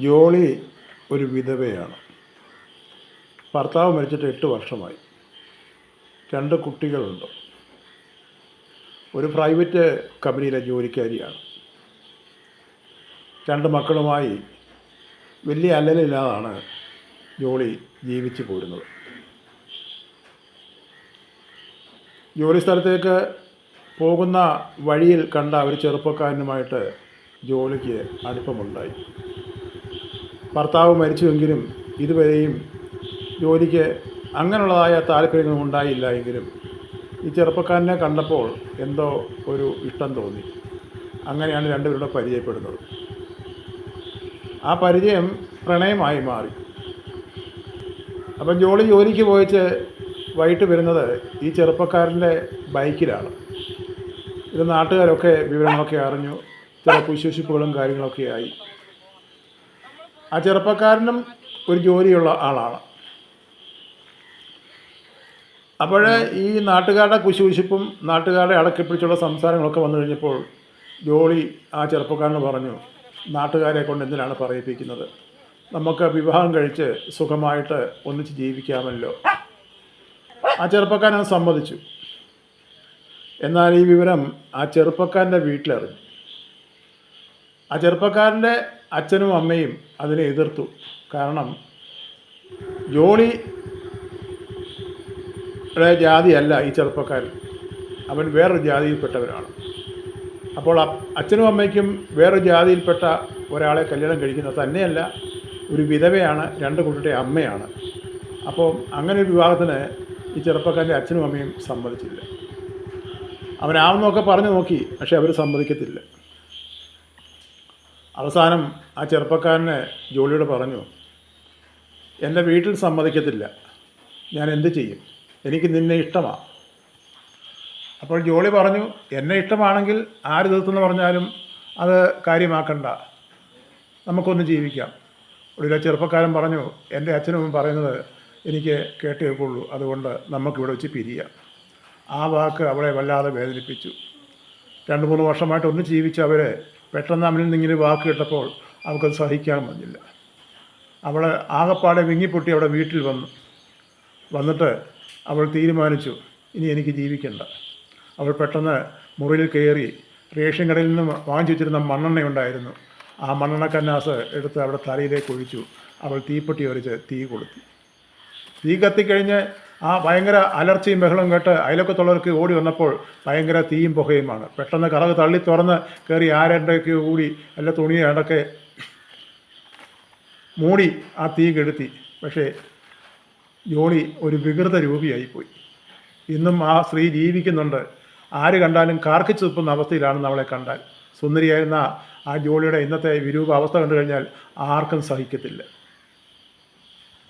ജോളി ഒരു വിധവയാണ്. ഭർത്താവ് മരിച്ചിട്ട് എട്ട് വർഷമായി. രണ്ട് കുട്ടികളുണ്ട്. ഒരു പ്രൈവറ്റ് കമ്പനിയിലെ ജോലിക്കാരിയാണ്. രണ്ട് മക്കളുമായി വലിയ അല്ലലില്ലാതാണ് ജോളി ജീവിച്ചു പോരുന്നത്. ജോലി സ്ഥലത്തേക്ക് പോകുന്ന വഴിയിൽ കണ്ട ഒരു ചെറുപ്പക്കാരനുമായിട്ട് ജോലിക്ക് അടുപ്പമുണ്ടായി. ഭർത്താവ് മരിച്ചുവെങ്കിലും ഇതുവരെയും ജോലിക്ക് അങ്ങനെയുള്ളതായ താല്പര്യങ്ങൾ ഉണ്ടായില്ല എങ്കിലും ഈ ചെറുപ്പക്കാരനെ കണ്ടപ്പോൾ എന്തോ ഒരു ഇഷ്ടം തോന്നി. അങ്ങനെയാണ് രണ്ടുപേരുടെ പരിചയപ്പെടുന്നത്. ആ പരിചയം പ്രണയമായി മാറി. അപ്പം ജോളി ജോലിക്ക് പോയിച്ച് വൈകിട്ട് വരുന്നത് ഈ ചെറുപ്പക്കാരന്റെ ബൈക്കിലാണ്. ഇത് നാട്ടുകാരൊക്കെ വിവരങ്ങളൊക്കെ അറിഞ്ഞു. ചില കുശുഷിപ്പുകളും കാര്യങ്ങളൊക്കെ ആയി. ആ ചെറുപ്പക്കാരനും ഒരു ജോലിയുള്ള ആളാണ്. അപ്പോൾ ഈ നാട്ടുകാരുടെ കുശുകുശിപ്പും നാട്ടുകാരുടെ അടക്കിപ്പിടിച്ചുള്ള സംസാരങ്ങളൊക്കെ വന്നു കഴിഞ്ഞപ്പോൾ ജോളി ആ ചെറുപ്പക്കാരന് പറഞ്ഞു നാട്ടുകാരെ കൊണ്ട് എന്തിനാണ് പറയിപ്പിക്കുന്നത്? നമുക്ക് വിവാഹം കഴിച്ച് സുഖമായിട്ട് ഒന്നിച്ച് ജീവിക്കാമല്ലോ. ആ ചെറുപ്പക്കാരൻ സമ്മതിച്ചു. എന്നാൽ ഈ വിവരം ആ ചെറുപ്പക്കാരന്റെ വീട്ടിലറിഞ്ഞു. ആ ചെറുപ്പക്കാരന്റെ അച്ഛനും അമ്മയും അതിനെ എതിർത്തു. കാരണം ജോളി യുടെ ജാതിയല്ല ഈ ചെറുപ്പക്കാരൻ. അവൻ വേറൊരു ജാതിയിൽപ്പെട്ടവരാണ് അപ്പോൾ അച്ഛനും അമ്മയ്ക്കും വേറൊരു ജാതിയിൽപ്പെട്ട ഒരാളെ കല്യാണം കഴിക്കുന്നത് തന്നെയല്ല ഒരു വിധവയാണ് രണ്ട് കുട്ടിയുടെ അമ്മയാണ്. അപ്പോൾ അങ്ങനെ ഒരു വിവാഹത്തിന് ഈ ചെറുപ്പക്കാരന്റെ അച്ഛനും അമ്മയും സമ്മതിച്ചില്ല. അവനാവുന്നൊക്കെ പറഞ്ഞു നോക്കി പക്ഷേ അവർ സമ്മതിക്കത്തില്ല. അവസാനം ആ ചെറുപ്പക്കാരനെ ജോലിയോട് പറഞ്ഞു എന്റെ വീട്ടിൽ സമ്മതിക്കത്തില്ല. ഞാൻ എന്ത് ചെയ്യും? എനിക്ക് നിന്നെ ഇഷ്ടമാണ് അപ്പോൾ ജോളി പറഞ്ഞു എന്നെ ഇഷ്ടമാണെങ്കിൽ ആര് തീർത്തെന്ന് പറഞ്ഞാലും അത് കാര്യമാക്കണ്ട. നമുക്കൊന്ന് ജീവിക്കാം. ഒരു ചെറുപ്പക്കാരൻ പറഞ്ഞു എന്റെ അച്ഛനും പറയുന്നത് എനിക്ക് കേട്ട് കേൾക്കുള്ളൂ അതുകൊണ്ട് നമുക്കിവിടെ വെച്ച് പിരിയാം. ആ വാക്ക് അവളെ വല്ലാതെ വേദനിപ്പിച്ചു. രണ്ട് മൂന്ന് വർഷമായിട്ട് ഒന്ന് ജീവിച്ച അവർ പെട്ടെന്ന് അവനിൽ നിന്ന് ഇങ്ങനെ വാക്ക് കേട്ടപ്പോൾ അവൾക്കത് സഹിക്കാൻ വന്നില്ല. അവൾ ആകപ്പാടെ വിങ്ങിപ്പൊട്ടി അവിടെ വീട്ടിൽ വന്നു. വന്നിട്ട് അവൾ തീരുമാനിച്ചു ഇനി എനിക്ക് ജീവിക്കണ്ട. അവൾ പെട്ടെന്ന് മുറിയിൽ കയറി റേഷൻ കടയിൽ നിന്ന് വാങ്ങിച്ചു വെച്ചിരുന്ന മണ്ണെണ്ണ ഉണ്ടായിരുന്നു. ആ മണ്ണെണ്ണ കന്നാസ് എടുത്ത് അവിടെ തലയിലേക്ക് ഒഴിച്ചു. അവൾ തീപ്പെട്ടി ഒരിച്ച് തീ കൊളുത്തി തീ കത്തിക്കഴിഞ്ഞ് ആ ഭയങ്കര അലർച്ചയും ബഹളവും കേട്ട് അയലക്കത്തുള്ളവർക്ക് ഓടി വന്നപ്പോൾ ഭയങ്കര തീയും പുകയുമാണ്. പെട്ടെന്ന് കറക് തള്ളി തുറന്ന് കയറി ആരണ്ടൊക്കെ കൂടി അല്ല അടക്കെ മൂടി ആ തീ കെടുത്തി. പക്ഷേ ജോളി ഒരു വികൃത രൂപിയായിപ്പോയി ഇന്നും ആ സ്ത്രീ ജീവിക്കുന്നുണ്ട്. ആര് കണ്ടാലും കാർക്കിച്ചു തുപ്പുന്ന അവസ്ഥയിലാണ് അവളെ കണ്ടാൽ. സുന്ദരിയായിരുന്ന ആ ജോളിയുടെ ഇന്നത്തെ വിരൂപ അവസ്ഥ കണ്ടു കഴിഞ്ഞാൽ ആർക്കും സഹിക്കത്തില്ല.